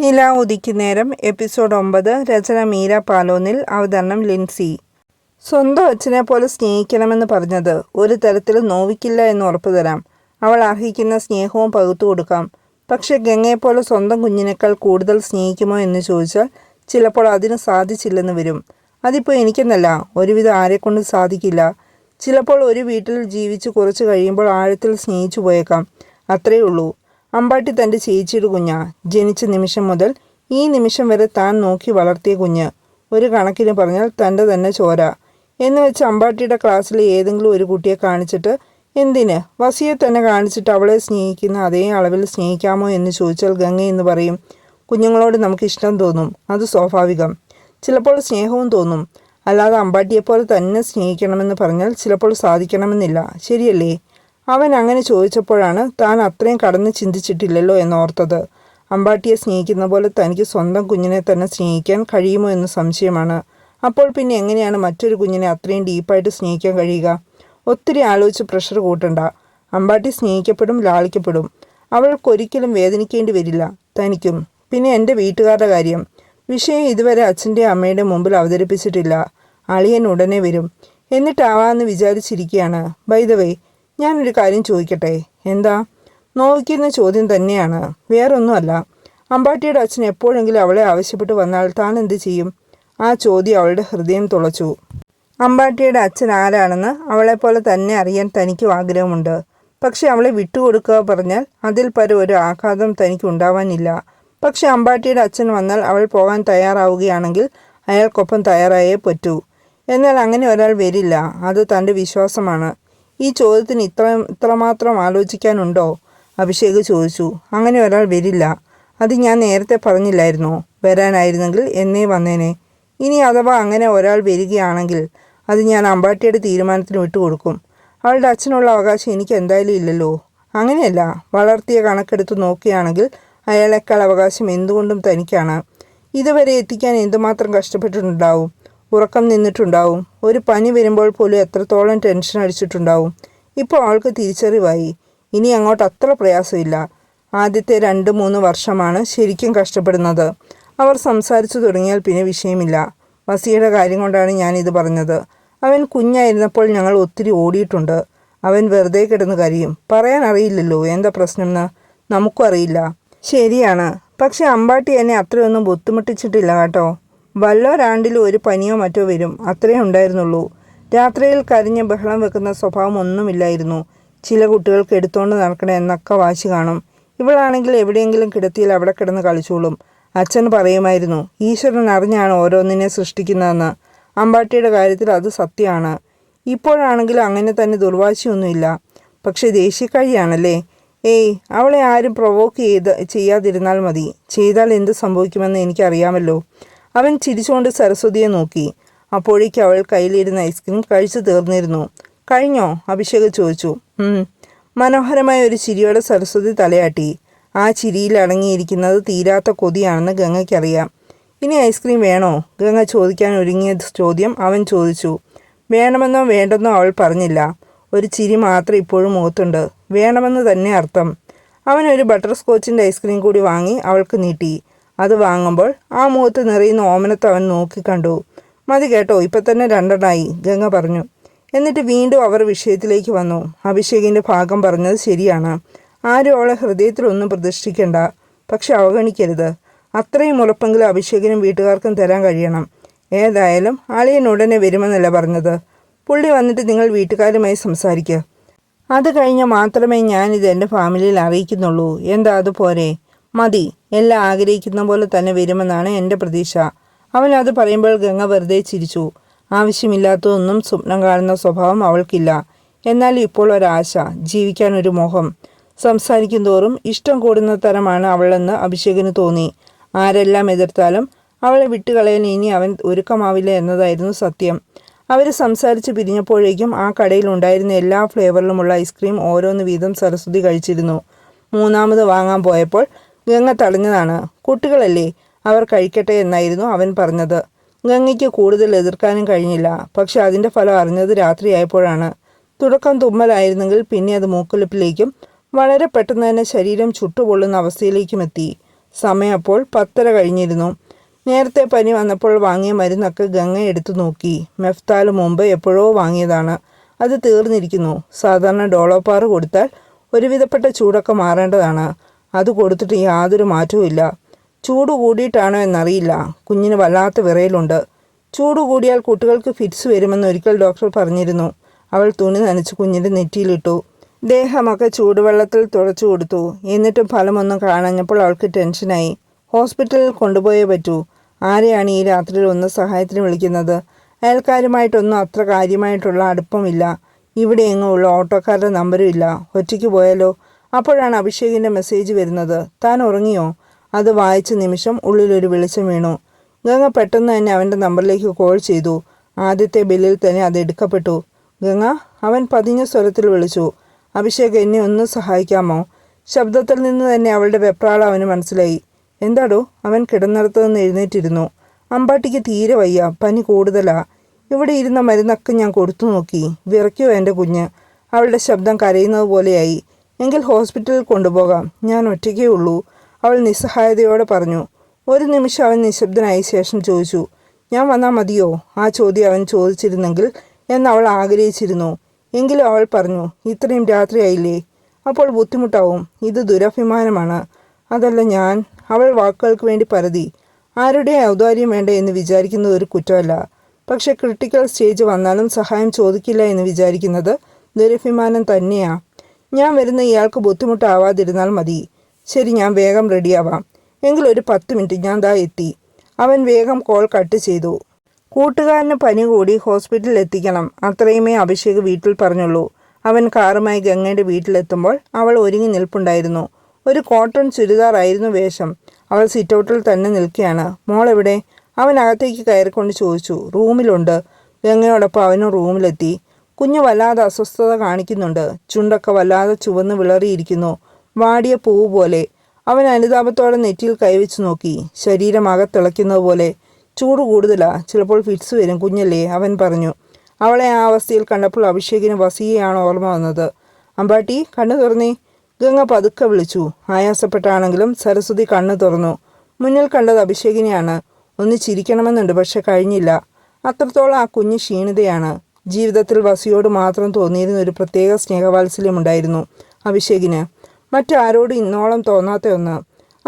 നില ഉദിക്കുന്നേരം എപ്പിസോഡ് ഒമ്പത് രചന മീര പാലോനിൽ അവതരണം ലിൻസി. സ്വന്തം അച്ഛനെ പോലെ സ്നേഹിക്കണമെന്ന് പറഞ്ഞത് ഒരു തരത്തിലും നോവിക്കില്ല എന്ന് ഉറപ്പു തരാം. അവൾ അർഹിക്കുന്ന സ്നേഹവും പകുത്തു കൊടുക്കാം. പക്ഷെ ഗംഗയെപ്പോലെ സ്വന്തം കുഞ്ഞിനേക്കാൾ കൂടുതൽ സ്നേഹിക്കുമോ എന്ന് ചോദിച്ചാൽ ചിലപ്പോൾ അതിന് സാധിച്ചില്ലെന്ന് വരും. അതിപ്പോൾ എനിക്കെന്നല്ല ഒരുവിധം ആരെക്കൊണ്ട് സാധിക്കില്ല. ചിലപ്പോൾ ഒരു വീട്ടിൽ ജീവിച്ച് കുറച്ച് കഴിയുമ്പോൾ ആഴത്തിൽ സ്നേഹിച്ചു പോയേക്കാം. അത്രയേ ഉള്ളൂ അമ്പാട്ടി തന്റെ ചേച്ചിയുടെ കുഞ്ഞാ. ജനിച്ച നിമിഷം മുതൽ ഈ നിമിഷം വരെ താൻ നോക്കി വളർത്തിയ കുഞ്ഞ്. ഒരു കണക്കിന് പറഞ്ഞാൽ തന്റെ തന്നെ ചോര. എന്ന് വെച്ച് അമ്പാട്ടിയുടെ ക്ലാസ്സിലെ ഏതെങ്കിലും ഒരു കുട്ടിയെ കാണിച്ചിട്ട് എന്തിന്? വസിയെ തന്നെ കാണിച്ചിട്ട് അവളെ സ്നേഹിക്കുന്ന അതേ അളവിൽ സ്നേഹിക്കാമോ എന്ന് ചോദിച്ചാൽ ഗംഗ എന്ന് പറയും. കുഞ്ഞുങ്ങളോട് നമുക്ക് ഇഷ്ടം തോന്നും. അത് സ്വാഭാവികം. ചിലപ്പോൾ സ്നേഹവും തോന്നും. അല്ലാതെ അമ്പാട്ടിയെപ്പോലെ തന്നെ സ്നേഹിക്കണമെന്ന് പറഞ്ഞാൽ ചിലപ്പോൾ സാധിക്കണമെന്നില്ല. ശരിയല്ലേ? അവൻ അങ്ങനെ ചോദിച്ചപ്പോഴാണ് താൻ അത്രയും കടന്ന് ചിന്തിച്ചിട്ടില്ലല്ലോ എന്നോർത്തത്. അമ്പാട്ടിയെ സ്നേഹിക്കുന്ന പോലെ തനിക്ക് സ്വന്തം കുഞ്ഞിനെ തന്നെ സ്നേഹിക്കാൻ കഴിയുമോ എന്ന് സംശയമാണ്. അപ്പോൾ പിന്നെ എങ്ങനെയാണ് മറ്റൊരു കുഞ്ഞിനെ അത്രയും ഡീപ്പായിട്ട് സ്നേഹിക്കാൻ കഴിയുക? ഒത്തിരി ആലോചിച്ച് പ്രഷർ കൂട്ടണ്ട. അമ്പാട്ടി സ്നേഹിക്കപ്പെടും ലാളിക്കപ്പെടും. അവൾക്കൊരിക്കലും വേദനിക്കേണ്ടി വരില്ല. തനിക്കും. പിന്നെ എന്റെ വീട്ടുകാരുടെ കാര്യം. വിഷയം ഇതുവരെ അച്ഛന്റെ അമ്മയുടെ മുമ്പിൽ അവതരിപ്പിച്ചിട്ടില്ല. അളിയൻ ഉടനെ വരും. എന്നിട്ടാവാന്ന് വിചാരിച്ചിരിക്കുകയാണ് ബൈ ദ വേ ഞാനൊരു കാര്യം ചോദിക്കട്ടെ? എന്താ? നോവിക്കുന്ന ചോദ്യം തന്നെയാണ്. വേറൊന്നുമല്ല. അമ്പാട്ടിയുടെ അച്ഛൻ എപ്പോഴെങ്കിലും അവളെ ആവശ്യപ്പെട്ട് വന്നാൽ താൻ എന്ത് ചെയ്യും? ആ ചോദ്യം അവളുടെ ഹൃദയം തുളച്ചു. അമ്പാട്ടിയുടെ അച്ഛൻ ആരാണെന്ന് അവളെപ്പോലെ തന്നെ അറിയാൻ തനിക്കും ആഗ്രഹമുണ്ട്. പക്ഷെ അവളെ വിട്ടുകൊടുക്കുക പറഞ്ഞാൽ അതിൽ പരം ഒരു ആഘാതം തനിക്ക് ഉണ്ടാവാനില്ല. പക്ഷെ അമ്പാട്ടിയുടെ അച്ഛൻ വന്നാൽ അവൾ പോകാൻ തയ്യാറാവുകയാണെങ്കിൽ അയാൾക്കൊപ്പം തയ്യാറായേ പറ്റൂ. എന്നാൽ അങ്ങനെ ഒരാൾ വരില്ല. അത് തന്റെ വിശ്വാസമാണ്. ഈ ചോദ്യത്തിന് ഇത്ര ഇത്രമാത്രം ആലോചിക്കാനുണ്ടോ? അഭിഷേക് ചോദിച്ചു. അങ്ങനെ ഒരാൾ വരില്ല. അത് ഞാൻ നേരത്തെ പറഞ്ഞില്ലായിരുന്നോ? വരാനായിരുന്നെങ്കിൽ എന്നേ വന്നേനെ. ഇനി അഥവാ അങ്ങനെ ഒരാൾ വരികയാണെങ്കിൽ അത് ഞാൻ അമ്പാട്ടിയുടെ തീരുമാനത്തിന് വിട്ടുകൊടുക്കും. അവളുടെ അച്ഛനുള്ള അവകാശം എനിക്ക് എന്തായാലും ഇല്ലല്ലോ. അങ്ങനെയല്ല വളർത്തിയ കണക്കെടുത്ത് നോക്കുകയാണെങ്കിൽ അയാളെക്കാൾ അവകാശം എന്തുകൊണ്ടും തനിക്കാണ്. ഇതുവരെ എത്തിക്കാൻ എന്തുമാത്രം കഷ്ടപ്പെട്ടിട്ടുണ്ടാവും? ഉറക്കം നിന്നിട്ടുണ്ടാവും? ഒരു പനി വരുമ്പോൾ പോലും എത്രത്തോളം ടെൻഷൻ അടിച്ചിട്ടുണ്ടാവും? ഇപ്പോൾ ആൾക്ക് തിരിച്ചറിവായി. ഇനി അങ്ങോട്ട് അത്ര പ്രയാസമില്ല. ആദ്യത്തെ രണ്ട് മൂന്ന് വർഷമാണ് ശരിക്കും കഷ്ടപ്പെടുന്നത്. അവർ സംസാരിച്ചു തുടങ്ങിയാൽ പിന്നെ വിഷയമില്ല. വസിയുടെ കാര്യം കൊണ്ടാണ് ഞാനിത് പറഞ്ഞത്. അവൻ കുഞ്ഞായിരുന്നപ്പോൾ ഞങ്ങൾ ഒത്തിരി ഓടിയിട്ടുണ്ട്. അവൻ വെറുതെ കിടന്ന് കരയും. പറയാൻ അറിയില്ലല്ലോ എന്താ പ്രശ്നമെന്ന് നമുക്കും അറിയില്ല. ശരിയാണ്. പക്ഷെ അമ്പാട്ടി എന്നെ അത്രയൊന്നും ബുദ്ധിമുട്ടിച്ചിട്ടില്ല കേട്ടോ. വല്ലൊരാണ്ടിലും ഒരു പനിയോ മറ്റോ വരും. അത്രേ ഉണ്ടായിരുന്നുള്ളൂ. രാത്രിയിൽ കരിഞ്ഞ് ബഹളം വെക്കുന്ന സ്വഭാവം ഒന്നുമില്ലായിരുന്നു. ചില കുട്ടികൾക്ക് എടുത്തോണ്ട് നടക്കണേ എന്നൊക്കെ വാശി കാണും. ഇവളാണെങ്കിൽ എവിടെയെങ്കിലും കിടത്തിയാൽ അവിടെ കിടന്ന് കളിച്ചോളും. അച്ഛൻ പറയുമായിരുന്നു ഈശ്വരൻ അറിഞ്ഞാണ് ഓരോന്നിനെ സൃഷ്ടിക്കുന്നതെന്ന്. അമ്പാട്ടിയുടെ കാര്യത്തിൽ അത് സത്യമാണ്. ഇപ്പോഴാണെങ്കിലും അങ്ങനെ തന്നെ ദുർവാശിയൊന്നുമില്ല. പക്ഷേ ദേഷ്യക്കാരിയാണല്ലേ ഏയ് അവളെ ആരും പ്രൊവോക്ക് ചെയ്ത് ചെയ്യാതിരുന്നാൽ മതി. ചെയ്താൽ എന്ത് സംഭവിക്കുമെന്ന് എനിക്കറിയാമല്ലോ. അവൻ ചിരിച്ചുകൊണ്ട് സരസ്വതിയെ നോക്കി. അപ്പോഴേക്ക് അവൾ കയ്യിലിരുന്ന ഐസ്ക്രീം കഴിച്ചു തീർന്നിരുന്നു. കഴിഞ്ഞോ? അഭിഷേക് ചോദിച്ചു. മനോഹരമായ ഒരു ചിരിയോടെ സരസ്വതി തലയാട്ടി. ആ ചിരിയിൽ അടങ്ങിയിരിക്കുന്നത് തീരാത്ത കൊതിയാണെന്ന് ഗംഗയ്ക്കറിയാം. ഇനി ഐസ്ക്രീം വേണോ? ഗംഗ ചോദിക്കാൻ ഒരുങ്ങിയ ചോദ്യം അവൻ ചോദിച്ചു. വേണമെന്നോ വേണ്ടെന്നോ അവൾ പറഞ്ഞില്ല. ഒരു ചിരി മാത്രം ഇപ്പോഴും മുഖത്തുണ്ട്. വേണമെന്ന് തന്നെ അർത്ഥം. അവൻ ഒരു ബട്ടർ സ്കോച്ചിന്റെ ഐസ്ക്രീം കൂടി വാങ്ങി അവൾക്ക് നീട്ടി. അത് വാങ്ങുമ്പോൾ ആ മുഖത്ത് നിറയുന്ന ഓമനത്ത് അവൻ നോക്കിക്കണ്ടു മതി കേട്ടോ ഇപ്പം തന്നെ രണ്ടെണ്ണായി ഗംഗ പറഞ്ഞു. എന്നിട്ട് വീണ്ടും അവർ വിഷയത്തിലേക്ക് വന്നു. അഭിഷേകിന്റെ ഭാഗം പറഞ്ഞത് ശരിയാണ്. ആരും അവളെ ഹൃദയത്തിലൊന്നും പ്രതിഷ്ഠിക്കണ്ട. പക്ഷെ അവഗണിക്കരുത്. അത്രയും ഉറപ്പെങ്കിലും അഭിഷേകിനും വീട്ടുകാർക്കും തരാൻ കഴിയണം. ഏതായാലും അളിയൻ ഉടനെ വരുമെന്നല്ല പറഞ്ഞത്. പുള്ളി വന്നിട്ട് നിങ്ങൾ വീട്ടുകാരുമായി സംസാരിക്കുക അത് കഴിഞ്ഞാൽ മാത്രമേ ഞാനിത് എന്റെ ഫാമിലിയിൽ അറിയിക്കുന്നുള്ളൂ. എന്താ അതുപോരെ മതി എല്ലാം ആഗ്രഹിക്കുന്ന പോലെ തന്നെ വരുമെന്നാണ് എന്റെ പ്രതീക്ഷ. അവൻ അത് പറയുമ്പോൾ ഗംഗ വെറുതെ ചിരിച്ചു. ആവശ്യമില്ലാത്തതൊന്നും സ്വപ്നം കാണുന്ന സ്വഭാവം അവൾക്കില്ല. എന്നാൽ ഇപ്പോൾ ഒരാശ ജീവിക്കാൻ ഒരു മോഹം. സംസാരിക്കും തോറും ഇഷ്ടം കൂടുന്ന തരമാണ് അവളെന്ന് അഭിഷേകിന് തോന്നി. ആരെല്ലാം എതിർത്താലും അവളെ വിട്ടുകളയാൻ ഇനി അവൻ ഒരുക്കമാവില്ല എന്നതായിരുന്നു സത്യം. അവർ സംസാരിച്ച് പിരിഞ്ഞപ്പോഴേക്കും ആ കടയിൽ ഉണ്ടായിരുന്ന എല്ലാ ഫ്ലേവറിലുമുള്ള ഐസ്ക്രീം ഓരോന്ന് വീതം സരസ്വതി കഴിച്ചിരുന്നു. മൂന്നാമത് വാങ്ങാൻ പോയപ്പോൾ ഗംഗ തടഞ്ഞതാണ് കുട്ടികളല്ലേ അവർ കഴിക്കട്ടെ എന്നായിരുന്നു അവൻ പറഞ്ഞത്. ഗംഗയ്ക്ക് കൂടുതൽ എതിർക്കാനും കഴിഞ്ഞില്ല. പക്ഷെ അതിന്റെ ഫലം അറിഞ്ഞത് രാത്രിയായപ്പോഴാണ്. തുടക്കം തുമ്മലായിരുന്നെങ്കിൽ പിന്നെ അത് മൂക്കൊലിപ്പിലേക്കും വളരെ പെട്ടെന്ന് തന്നെ ശരീരം ചുട്ടുപൊള്ളുന്ന അവസ്ഥയിലേക്കും എത്തി. സമയം അപ്പോൾ പത്തര കഴിഞ്ഞിരുന്നു. നേരത്തെ പനി വന്നപ്പോൾ വാങ്ങിയ മരുന്നൊക്കെ ഗംഗ എടുത്തു നോക്കി. മെഫ്താൽ മുമ്പ് എപ്പോഴോ വാങ്ങിയതാണ്. അത് തീർന്നിരിക്കുന്നു. സാധാരണ ഡോളോപ്പാറ് കൊടുത്താൽ ഒരുവിധപ്പെട്ട ചൂടൊക്കെ മാറേണ്ടതാണ്. അത് കൊടുത്തിട്ട് യാതൊരു മാറ്റവുമില്ല ചൂട് കൂടിയിട്ടാണോ എന്നറിയില്ല. കുഞ്ഞിന് വല്ലാത്ത വിറയലുണ്ട്. ചൂട് കൂടിയാൽ കുട്ടികൾക്ക് ഫിറ്റ്സ് വരുമെന്ന് ഒരിക്കൽ ഡോക്ടർ പറഞ്ഞിരുന്നു. അവൾ തുണി നനച്ച് കുഞ്ഞിന്റെ നെറ്റിയിലിട്ടു. ദേഹമൊക്കെ ചൂടുവെള്ളത്തിൽ തുടച്ചു കൊടുത്തു. എന്നിട്ടും ഫലമൊന്നും കാണഞ്ഞപ്പോൾ അവൾക്ക് ടെൻഷനായി. ഹോസ്പിറ്റലിൽ കൊണ്ടുപോയേ പറ്റൂ. ആരെയാണ് ഈ രാത്രിയിൽ ഒന്ന് സഹായത്തിന് വിളിക്കുന്നത്? അയൽക്കാരുമായിട്ടൊന്നും അത്ര കാര്യമായിട്ടുള്ള അടുപ്പമില്ല. ഇവിടെ എങ്ങും ഉള്ള ഓട്ടോക്കാരുടെ നമ്പരും ഇല്ല. ഒറ്റയ്ക്ക് പോയാലോ? അപ്പോഴാണ് അഭിഷേകിന്റെ മെസ്സേജ് വരുന്നത്. താൻ ഉറങ്ങിയോ? അത് വായിച്ച നിമിഷം ഉള്ളിലൊരു വെളിച്ചം വീണു. ഗംഗ പെട്ടെന്ന് തന്നെ അവന്റെ നമ്പറിലേക്ക് കോൾ ചെയ്തു. ആദ്യത്തെ ബില്ലിൽ തന്നെ അത് എടുക്കപ്പെട്ടു. ഗംഗ അവൻ പതിഞ്ഞ സ്വരത്തിൽ വിളിച്ചു. അഭിഷേക് എന്നെ ഒന്ന് സഹായിക്കാമോ? ശബ്ദത്തിൽ നിന്ന് തന്നെ അവളുടെ വെപ്രാളം അവന് മനസ്സിലായി. എന്താടോ? അവൻ കിടന്നിടത്ത് നിന്ന് എഴുന്നേറ്റിരുന്നു. അമ്പാട്ടിക്ക് തീരെ വയ്യ. പനി കൂടുതലാ. ഇവിടെ ഇരുന്ന മരുന്നൊക്കെ ഞാൻ കൊടുത്തു നോക്കി. വിറയ്ക്കോ എന്റെ കുഞ്ഞ്? അവളുടെ ശബ്ദം കരയുന്നത് പോലെയായി. എങ്കിൽ ഹോസ്പിറ്റലിൽ കൊണ്ടുപോകാം. ഞാൻ ഒറ്റയ്ക്കേ ഉള്ളൂ അവൾ നിസ്സഹായതയോടെ പറഞ്ഞു. ഒരു നിമിഷം അവൻ നിശബ്ദനായ ശേഷം ചോദിച്ചു ഞാൻ വന്നാൽ മതിയോ? ആ ചോദ്യം അവൻ ചോദിച്ചിരുന്നെങ്കിൽ എന്ന് അവൾ ആഗ്രഹിച്ചിരുന്നു. എങ്കിലും അവൾ പറഞ്ഞു ഇത്രയും രാത്രിയായില്ലേ അപ്പോൾ ബുദ്ധിമുട്ടാവും. ഇത് ദുരഭിമാനമാണ്. അതല്ല ഞാൻ. അവൾ വാക്കുകൾക്ക് വേണ്ടി പരതി. ആരുടെ ഔദാര്യം വേണ്ട എന്ന് വിചാരിക്കുന്നത് ഒരു കുറ്റമല്ല. പക്ഷേ ക്രിട്ടിക്കൽ സ്റ്റേജ് വന്നാലും സഹായം ചോദിക്കില്ല എന്ന് വിചാരിക്കുന്നത് ദുരഭിമാനം തന്നെയാ. ഞാൻ വരുന്ന ഇയാൾക്ക് ബുദ്ധിമുട്ടാവാതിരുന്നാൽ മതി. ശരി ഞാൻ വേഗം റെഡിയാവാം. എങ്കിലൊരു പത്ത് മിനിറ്റ് ഞാൻ ദാ എത്തി. അവൻ വേഗം കോൾ കട്ട് ചെയ്തു. കൂട്ടുകാരന് പനി കൂടി ഹോസ്പിറ്റലിൽ എത്തിക്കണം. അത്രയുമേ അഭിഷേക് വീട്ടിൽ പറഞ്ഞുള്ളൂ. അവൻ കാറുമായി ഗംഗയുടെ വീട്ടിലെത്തുമ്പോൾ അവൾ ഒരുങ്ങി നിൽപ്പുണ്ടായിരുന്നു. ഒരു കോട്ടൺ ചുരിദാറായിരുന്നു വേഷം. അവൾ സിറ്റൗട്ടിൽ തന്നെ നിൽക്കുകയാണ്. മോളെവിടെ അവൻ അകത്തേക്ക് കയറിക്കൊണ്ട് ചോദിച്ചു. റൂമിലുണ്ട്. ഗംഗയോടൊപ്പം അവനും റൂമിലെത്തി. കുഞ്ഞ് വല്ലാതെ അസ്വസ്ഥത കാണിക്കുന്നുണ്ട്. ചുണ്ടൊക്കെ വല്ലാതെ ചുവന്ന് വിളറിയിരിക്കുന്നു. വാടിയ പൂവ് പോലെ. അവൻ അനുതാപത്തോടെ നെറ്റിയിൽ കൈവച്ച് നോക്കി. ശരീരമാകെ തിളയ്ക്കുന്നത് പോലെ. ചൂട് കൂടുതലാ. ചിലപ്പോൾ ഫിറ്റ്സ് വരും കുഞ്ഞല്ലേ അവൻ പറഞ്ഞു. അവളെ ആ അവസ്ഥയിൽ കണ്ടപ്പോൾ അഭിഷേകിന് വസിയെയാണ് ഓർമ്മ വന്നത്. അമ്പാട്ടി കണ്ണു തുറന്നേ. ഗംഗ പതുക്കെ വിളിച്ചു. ആയാസപ്പെട്ടാണെങ്കിലും സരസ്വതി കണ്ണു തുറന്നു. മുന്നിൽ കണ്ടത് അഭിഷേകിനെയാണ്. ഒന്ന് ചിരിക്കണമെന്നുണ്ട് പക്ഷെ കഴിഞ്ഞില്ല. അത്രത്തോളം ആ കുഞ്ഞ് ക്ഷീണിതയാണ്. ജീവിതത്തിൽ വസിയോട് മാത്രം തോന്നിയിരുന്ന ഒരു പ്രത്യേക സ്നേഹവാത്സല്യമുണ്ടായിരുന്നു അഭിഷേകിന്. മറ്റാരോടും ഇന്നോളം തോന്നാത്ത ഒന്ന്.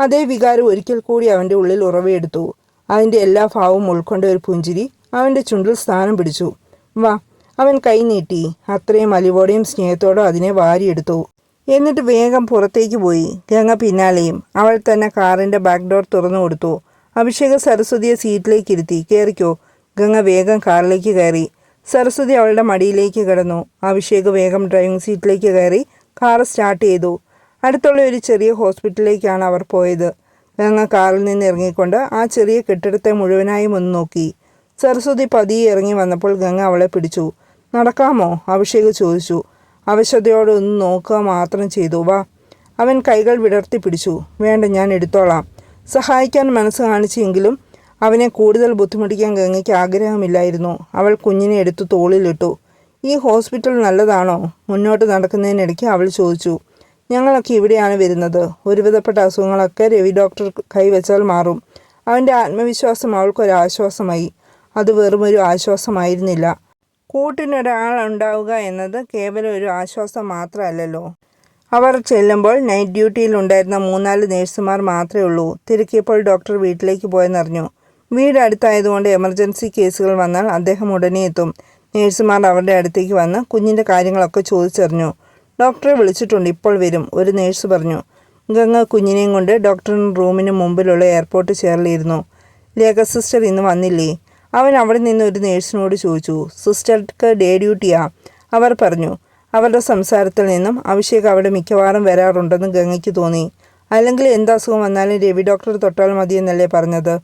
അതേ വികാരം ഒരിക്കൽ കൂടി അവന്റെ ഉള്ളിൽ ഉറവയെടുത്തു അതിന്റെ എല്ലാ ഭാവവും ഉൾക്കൊണ്ട ഒരു പുഞ്ചിരി അവന്റെ ചുണ്ടിൽ സ്ഥാനം പിടിച്ചു. വാ അവൻ കൈനീട്ടി അത്രയും അലിവോടെയും സ്നേഹത്തോടും അതിനെ വാരിയെടുത്തു. എന്നിട്ട് വേഗം പുറത്തേക്ക് പോയി. ഗംഗ പിന്നാലെയും അവൾ തന്നെ കാറിന്റെ ബാക്ക് ഡോർ തുറന്നു കൊടുത്തു. അഭിഷേക സരസ്വതിയെ സീറ്റിലേക്ക് ഇരുത്തി. കയറിക്കോ ഗംഗ വേഗം കാറിലേക്ക് കയറി. സരസ്വതി അവളുടെ മടിയിലേക്ക് കിടന്നു. അഭിഷേക് വേഗം ഡ്രൈവിംഗ് സീറ്റിലേക്ക് കയറി കാർ സ്റ്റാർട്ട് ചെയ്തു. അടുത്തുള്ള ഒരു ചെറിയ ഹോസ്പിറ്റലിലേക്കാണ് അവർ പോയത്. ഗംഗ കാറിൽ നിന്ന് ഇറങ്ങിക്കൊണ്ട് ആ ചെറിയ കെട്ടിടത്തെ മുഴുവനായും ഒന്ന് നോക്കി. സരസ്വതി പതിയെ ഇറങ്ങി വന്നപ്പോൾ ഗംഗ അവളെ പിടിച്ചു. നടക്കാമോ? അഭിഷേക് ചോദിച്ചു. അവശതയോടെ ഒന്ന് നോക്കുക മാത്രം ചെയ്തു. വാ. അവൻ കൈകൾ വിടർത്തി പിടിച്ചു. വേണ്ട ഞാൻ എടുത്തോളാം. സഹായിക്കാൻ മനസ്സ് കാണിച്ചെങ്കിലും അവനെ കൂടുതൽ ബുദ്ധിമുട്ടിക്കാൻ ഗംഗയ്ക്ക് ആഗ്രഹമില്ലായിരുന്നു. അവൾ കുഞ്ഞിനെ എടുത്തു തോളിലിട്ടു. ഈ ഹോസ്പിറ്റൽ നല്ലതാണോ? മുന്നോട്ട് നടക്കുന്നതിനിടയ്ക്ക് അവൾ ചോദിച്ചു. ഞങ്ങളൊക്കെ ഇവിടെയാണ് വരുന്നത്. ഒരുവിധപ്പെട്ട അസുഖങ്ങളൊക്കെ രവി ഡോക്ടർ കൈവച്ചാൽ മാറും. അവന്റെ ആത്മവിശ്വാസം അവൾക്കൊരാശ്വാസമായി അത് വെറുമൊരു ആശ്വാസമായിരുന്നില്ല. കൂട്ടിനൊരാൾ ഉണ്ടാവുക എന്നത് കേവലം ഒരു ആശ്വാസം മാത്രമല്ലല്ലോ. അവർ ചെല്ലുമ്പോൾ നൈറ്റ് ഡ്യൂട്ടിയിൽ ഉണ്ടായിരുന്ന മൂന്നാൽ നേഴ്സുമാർ മാത്രമേ ഉള്ളൂ. തിരക്കിയപ്പോൾ ഡോക്ടർ വീട്ടിലേക്ക് പോയെന്നറിഞ്ഞു. വീട് അടുത്തായതുകൊണ്ട് എമർജൻസി കേസുകൾ വന്നാൽ അദ്ദേഹം ഉടനെ എത്തും. നേഴ്സുമാർ അവരുടെ അടുത്തേക്ക് വന്ന് കുഞ്ഞിന്റെ കാര്യങ്ങളൊക്കെ ചോദിച്ചറിഞ്ഞു. ഡോക്ടറെ വിളിച്ചിട്ടുണ്ട് ഇപ്പോൾ വരും ഒരു നേഴ്സ് പറഞ്ഞു. ഗംഗ കുഞ്ഞിനെയും കൊണ്ട് ഡോക്ടറിന് റൂമിന് മുമ്പിലുള്ള എയർപോർട്ട് ചേർലിരുന്നു ലേഖ സിസ്റ്റർ ഇന്ന് വന്നില്ലേ? അവൻ അവിടെ നിന്ന് ഒരു നേഴ്സിനോട് ചോദിച്ചു. സിസ്റ്റർക്ക് ഡേ ഡ്യൂട്ടിയാ അവർ പറഞ്ഞു. അവരുടെ സംസാരത്തിൽ നിന്നും അഭിഷേക് അവിടെ മിക്കവാറും വരാറുണ്ടെന്ന് ഗംഗയ്ക്ക് തോന്നി. അല്ലെങ്കിൽ എന്ത് അസുഖം വന്നാലും രവി ഡോക്ടർ തൊട്ടാൽ മതിയെന്നല്ലേ പറഞ്ഞത്?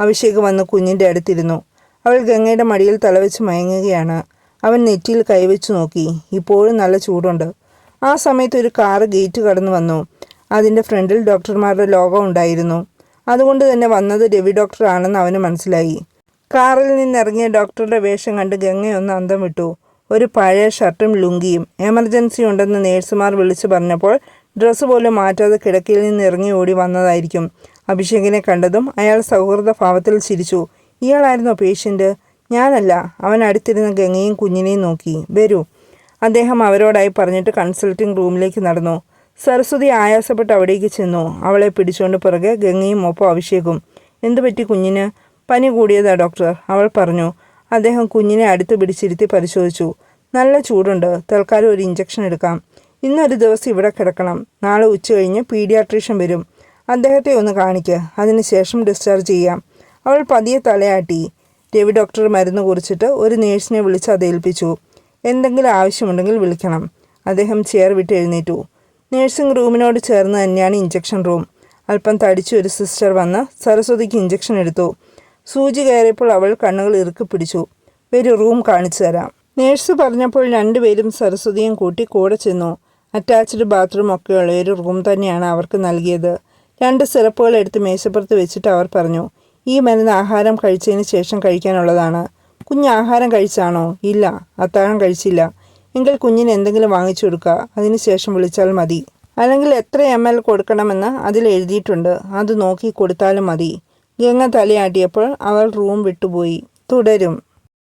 അഭിഷേക് വന്ന് കുഞ്ഞിന്റെ അടുത്തിരുന്നു. അവൾ ഗംഗയുടെ മടിയിൽ തലവെച്ച് മയങ്ങുകയാണ്. അവൻ നെറ്റിയിൽ കൈവച്ചു നോക്കി. ഇപ്പോഴും നല്ല ചൂടുണ്ട്. ആ സമയത്ത് ഒരു കാറ് ഗേറ്റ് കടന്നു വന്നു. അതിന്റെ ഫ്രണ്ടിൽ ഡോക്ടർമാരുടെ ലോഗോ ഉണ്ടായിരുന്നു. അതുകൊണ്ട് തന്നെ വന്നത് രവി ഡോക്ടർ ആണെന്ന് അവന് മനസ്സിലായി. കാറിൽ നിന്നിറങ്ങിയ ഡോക്ടറുടെ വേഷം കണ്ട് ഗംഗയൊന്ന് അന്തം വിട്ടു. ഒരു പഴയ ഷർട്ടും ലുങ്കിയും. എമർജൻസി ഉണ്ടെന്ന് നേഴ്സുമാർ വിളിച്ചു പറഞ്ഞപ്പോൾ ഡ്രസ്സ് പോലും മാറ്റാതെ കിടക്കയിൽ നിന്ന് ഇറങ്ങി ഓടി വന്നതായിരിക്കും. അഭിഷേകിനെ കണ്ടതും അയാൾ സൗഹൃദ ഭാവത്തിൽ ചിരിച്ചു. ഇയാളായിരുന്നോ പേഷ്യന്റ് ഞാനല്ല. അവൻ അടുത്തിരുന്ന ഗംഗയും കുഞ്ഞിനെയും നോക്കി. വരൂ. അദ്ദേഹം അവരോടായി പറഞ്ഞിട്ട് കൺസൾട്ടിംഗ് റൂമിലേക്ക് നടന്നു. സരസ്വതി ആയാസപ്പെട്ട് അവിടേക്ക് ചെന്നു. അവളെ പിടിച്ചുകൊണ്ട് പിറകെ ഗംഗയും ഒപ്പം അഭിഷേകും. എന്തു പറ്റി കുഞ്ഞിന്? പനി കൂടിയതാ ഡോക്ടർ അവൾ പറഞ്ഞു. അദ്ദേഹം കുഞ്ഞിനെ അടുത്ത് പിടിച്ചിരുത്തി പരിശോധിച്ചു. നല്ല ചൂടുണ്ട്. തൽക്കാലം ഒരു ഇഞ്ചക്ഷൻ എടുക്കാം. ഇന്നൊരു ദിവസം ഇവിടെ കിടക്കണം. നാളെ ഉച്ച കഴിഞ്ഞ് പീഡിയാട്രീഷ്യൻ വരും. അദ്ദേഹത്തെ ഒന്ന് കാണിക്ക്. അതിനുശേഷം ഡിസ്ചാർജ് ചെയ്യാം. അവൾ പതിയെ തലയാട്ടി. രവി ഡോക്ടർ മരുന്ന് കുറിച്ചിട്ട് ഒരു നേഴ്സിനെ വിളിച്ച് അത് ഏൽപ്പിച്ചു. എന്തെങ്കിലും ആവശ്യമുണ്ടെങ്കിൽ വിളിക്കണം. അദ്ദേഹം ചെയർ വിട്ട് എഴുന്നേറ്റു. നേഴ്സിംഗ് റൂമിനോട് ചേർന്ന് തന്നെയാണ് ഇഞ്ചക്ഷൻ റൂം അല്പം തടിച്ചു ഒരു സിസ്റ്റർ വന്ന് സരസ്വതിക്ക് ഇഞ്ചക്ഷൻ എടുത്തു. സൂചി കയറിയപ്പോൾ അവൾ കണ്ണുകൾ ഇറുക്കി പിടിച്ചു. ഒരു റൂം കാണിച്ചു തരാം. നേഴ്സ് പറഞ്ഞപ്പോൾ രണ്ടുപേരും സരസ്വതിയും കൂട്ടി കൂടെ ചെന്നു. അറ്റാച്ച്ഡ് ബാത്റൂം ഒക്കെയുള്ള ഒരു റൂം തന്നെയാണ് അവർക്ക് നൽകിയത്. രണ്ട് സിറപ്പുകൾ എടുത്ത് മേശപ്പുറത്ത് വെച്ചിട്ട് അവർ പറഞ്ഞു ഈ മരുന്ന് ആഹാരം കഴിച്ചതിന് ശേഷം കഴിക്കാനുള്ളതാണ്. കുഞ്ഞ് ആഹാരം കഴിച്ചാണോ? ഇല്ല അത്താഴം കഴിച്ചില്ല. എങ്കിൽ കുഞ്ഞിന് എന്തെങ്കിലും വാങ്ങിച്ചു കൊടുക്കുക. അതിനുശേഷം വിളിച്ചാൽ മതി. അല്ലെങ്കിൽ എത്ര എം എൽ കൊടുക്കണമെന്ന് അതിൽ എഴുതിയിട്ടുണ്ട്. അത് നോക്കി കൊടുത്താലും മതി. ഗംഗ തലയാട്ടിയപ്പോൾ അവൾ റൂം വിട്ടുപോയി. തുടരും.